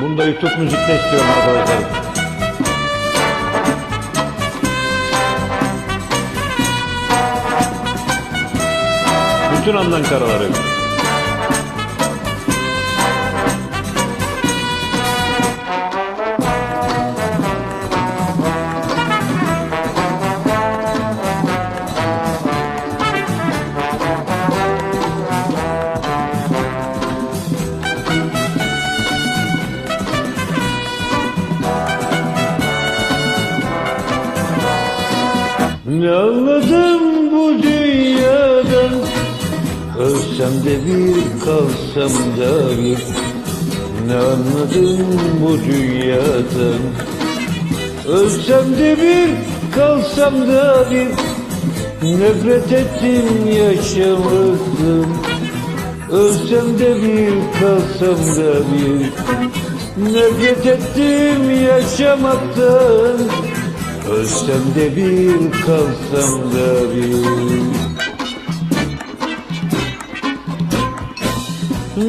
Bunu da YouTube müzikte istiyorum arkadaşlar. Bütün andan karaları. Ne anladım bu dünyadan? Ölsem de bir kalsam da bir. Ne anladım bu dünyadan? Ölsem de bir kalsam da bir. Nefret ettim yaşamaktan Ölsem de bir kalsam da bir. Nefret ettim yaşamaktan Ölsem de bir kalsam da bir.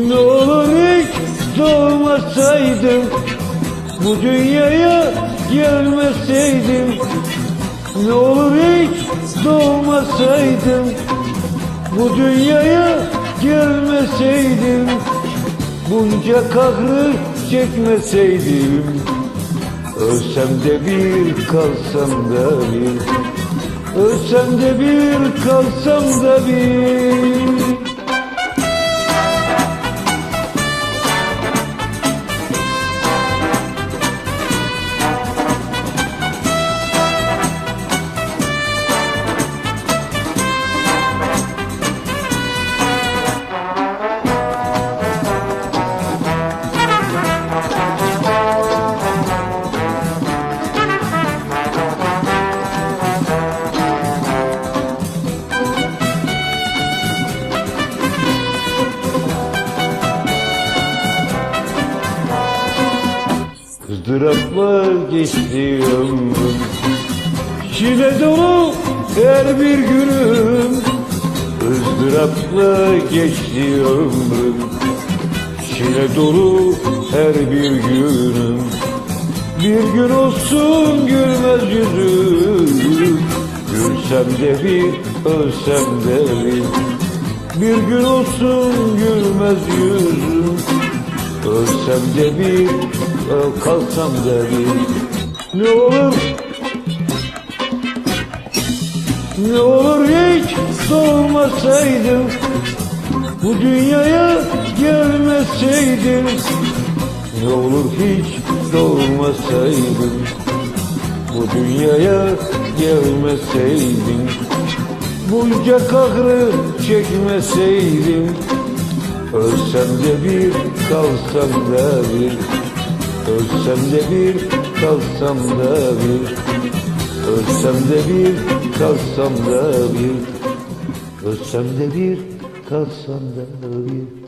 Ne olur hiç doğmasaydım Bu dünyaya gelmeseydim Ne olur hiç doğmasaydım Bu dünyaya gelmeseydim Bunca kahrı çekmeseydim Ölsem de bir kalsam da bir. Ölsem de bir kalsam da bir Kızdırapla geçti ömrüm Çile dolu her bir günüm ızdırapla geçti ömrüm Çile dolu her bir günüm Bir gün olsun gülmez yüzüm Gülsem de bir, ölsem de bir Bir gün olsun gülmez yüzüm Ölsem de bir, ö- kalsam da bir. Ne olur? Ne olur hiç doğmasaydım Bu dünyaya gelmeseydim. Ne olur hiç doğmasaydım Bu dünyaya gelmeseydim. Bunca kahrı çekmeseydim Ölsem de bir, kalsam da bir. Ölsem de bir, kalsam da bir. Ölsem de bir, kalsam da bir. Ölsem de bir, kalsam da bir